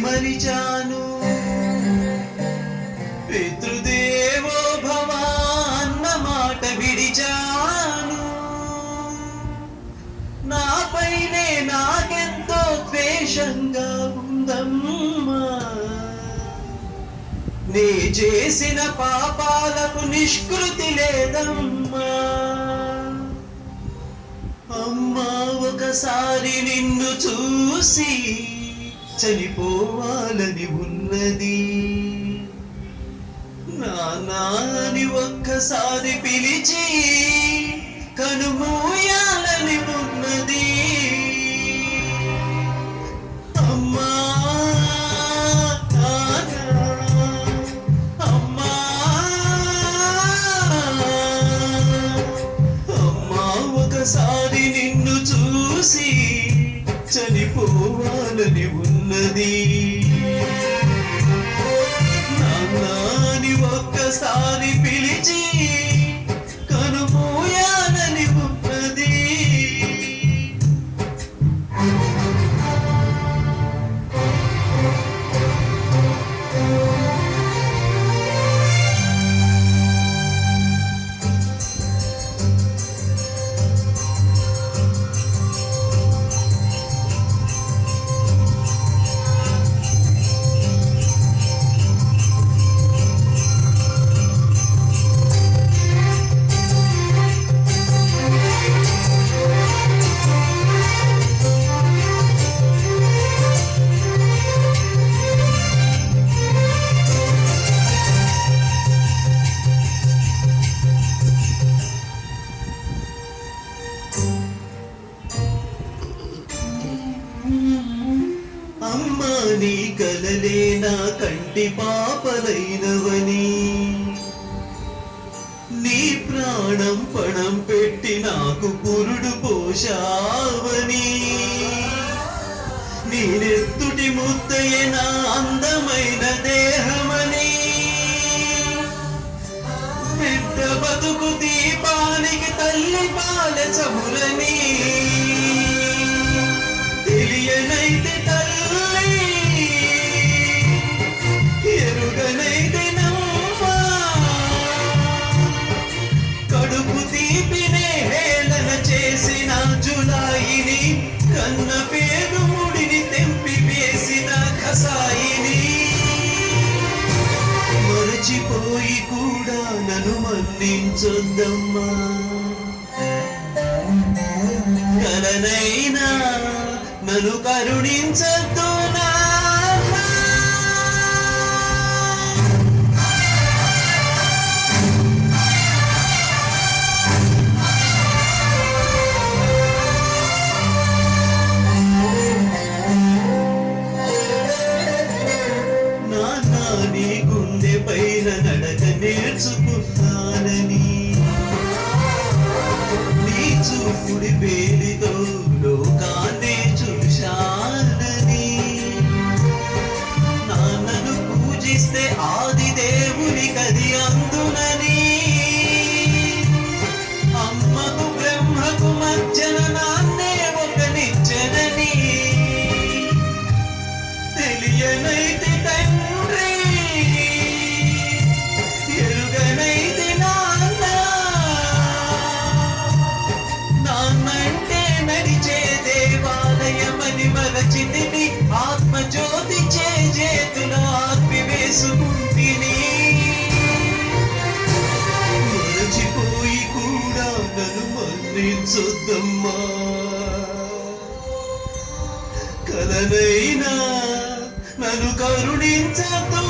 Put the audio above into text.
మరిచాను. పితృదేవో భవాన్న మాట విడిచాను. నాపైనే నాకెంతో ద్వేషంగా ఉందమ్మా. నే చేసిన పాపాలకు నిష్కృతి లేదమ్మా. అమ్మా ఒకసారి నిన్ను చూసి చనిపోవాలని ఉన్నది. నానాని ఒక్కసారి పిలిచి కనుమూయాలని ఉన్నది. అమ్మా నాన్నా, అమ్మా అమ్మా ఒకసారి నిన్ను చూసి చనిపోవాలని ఉన్నది the అమ్మా నీ కలలే నా కంటి పాపలైనవని. నీ ప్రాణం పణం పెట్టి నాకు పురుడు పోషావని నేనెత్తుటి ముద్దయే నా అందమైన దేహమని. బిడ్డ బతుకు దీపానికి తల్లి పాల చములని పోయి కూడా నన్ను మన్నించొద్దమ్మా. కలనైనా నన్ను కరుణించద్దు. చూపుడి పేరుతో దేవాలయమని మరచితిని ఆత్మజ్యోతి చేతుల ఆత్మివేసుకుంటిని. మరచిపోయి కూడా నన్ను మన్నించొద్దమ్మా. కలనైనా నన్ను కరుణించదు